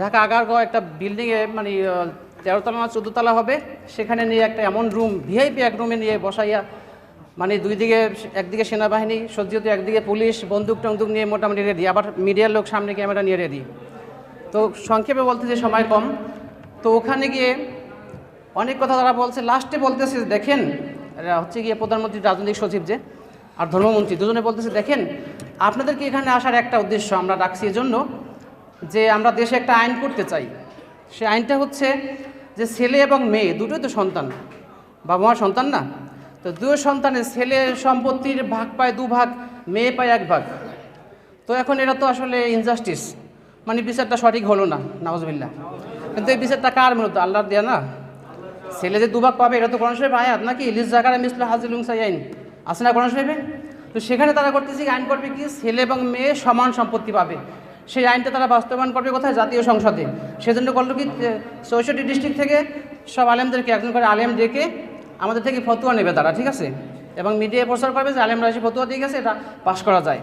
ঢাকা আগারগাঁও একটা বিল্ডিংয়ে মানে তেরোতলা না চোদ্দোতলা হবে। সেখানে নিয়ে একটা এমন রুম ভিআইপি এক রুমে নিয়ে বসাইয়া মানে দুই দিকে একদিকে সেনাবাহিনী, সজ্জিত একদিকে পুলিশ, বন্দুক টন্দুক নিয়ে মোটামুটি রেডি আবার মিডিয়ার লোক সামনে ক্যামেরা নিয়ে রেডি তো সংক্ষেপে বলতে যে সময় কম, তো ওখানে গিয়ে অনেক কথা তারা বলছে। লাস্টে বলতেছে, দেখেন হচ্ছে গিয়ে প্রধানমন্ত্রী, রাজনৈতিক সচিব যে, আর ধর্মমন্ত্রী, দুজনে বলতেছে, দেখেন, আপনাদেরকে এখানে আসার একটা উদ্দেশ্য, আমরা রাখছি এজন্য যে আমরা দেশে একটা আইন করতে চাই। সে আইনটা হচ্ছে যে ছেলে এবং মেয়ে, দুটোই তো সন্তান। বাবা মার সন্তান না? তো দুই সন্তানের ছেলে সম্পত্তির ভাগ পায় দু ভাগ, মেয়ে পায় এক ভাগ। তো এখন এটা তো আসলে ইনজাস্টিস মানে বিচারটা সঠিক হলো না নওয়াজবিল্লা কিন্তু এই বিচারটা কার মূলত? আল্লাহর দেয়া না? ছেলে যে দুভাগ পাবে, এটা তো কোরআন শরীফ আয়াত নাকি? ইলিশ জাকার মিসলা হাজিল আইন আছে না কোরআন তো সেখানে তারা করতেছে আইন করবে কি? ছেলে এবং মেয়ে সমান সম্পত্তি পাবে। সেই আইনটা তারা বাস্তবায়ন করবে কোথায়? জাতীয় সংসদে। সেজন্য করল কি চৌষট্টি ডিস্ট্রিক্ট থেকে সব আলেমদেরকে একজন করে আলেম ডেকে আমাদের থেকে ফতুয়া নেবে তারা, ঠিক আছে? এবং মিডিয়ায় প্রচার করবে যে আলেমরা এসে ফতুয়া দিয়ে গেছে, এটা পাশ করা যায়।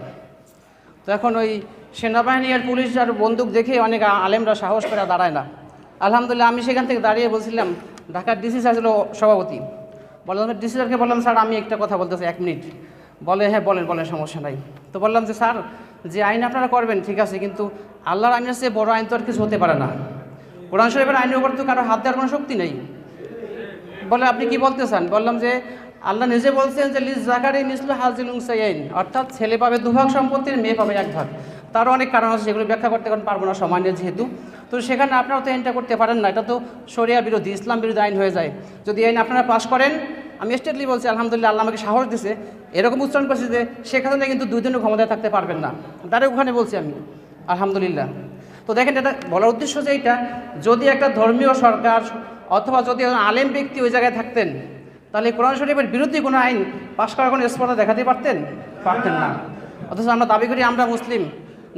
তো এখন ওই সেনাবাহিনী আর পুলিশ আর বন্দুক দেখে অনেক আলেমরা সাহস করে দাঁড়ায় না। আলহামদুলিল্লাহ, আমি সেখান থেকে দাঁড়িয়ে বলছিলাম, ঢাকার ডিসি স্যার ছিল সভাপতি। বললাম ডিসি স্যারকে বললাম, স্যার, আমি একটা কথা বলতেছি এক মিনিট। বলে হ্যাঁ বলেন বলেন, সমস্যা নাই। তো বললাম যে, স্যার যে আইন আপনারা করবেন, ঠিক আছে, কিন্তু আল্লাহর আইনের চেয়ে বড় আইন তো আর কিছু হতে পারে না। কোরআন শরীফের আইনের উপর তো কারও হাত দেওয়ার কোনো শক্তি নেই। বলে আপনি কি বলতে চান? বললাম যে, আল্লাহ নিজে বলছেন যে, লিজ জাকারি মিসলু হাজিল উংসাইন অর্থাৎ ছেলে পাবে দুভাগ সম্পত্তির, মেয়ে পাবে এক ভাগ। তারও অনেক কারণ আছে, যেগুলো ব্যাখ্যা করতে এখন পারব না সময় যেহেতু। তো সেখানে আপনারা তো আইনটা করতে পারেন না, এটা তো শরিয়া বিরোধী, ইসলাম বিরোধী আইন হয়ে যায়। যদি আইন আপনারা পাশ করেন আমি স্টেটলি বলছি, আলহামদুলিল্লাহ, আল্লাহ আমাকে সাহস দিছে। এরকম উচ্চারণ করছি যে শেখ হাসিনা কিন্তু দুই দিনও ক্ষমতায় থাকতে পারবেন না। ডাইরেক্ট ওখানে বলছি আমি, আলহামদুলিল্লাহ। তো দেখেন, এটা বলার উদ্দেশ্য যে এইটা, যদি একটা ধর্মীয় সরকার অথবা যদি আলেম ব্যক্তি ওই জায়গায় থাকতেন, তাহলে কোরআন শরীফের বিরুদ্ধে কোনো আইন পাশ করার কোনো স্পর্ধা দেখাতে পারতেন? পারতেন না। অথচ আমরা দাবি করি, আমরা মুসলিম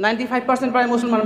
নাইনটি ফাইভ পার্সেন্ট প্রায় মুসলমান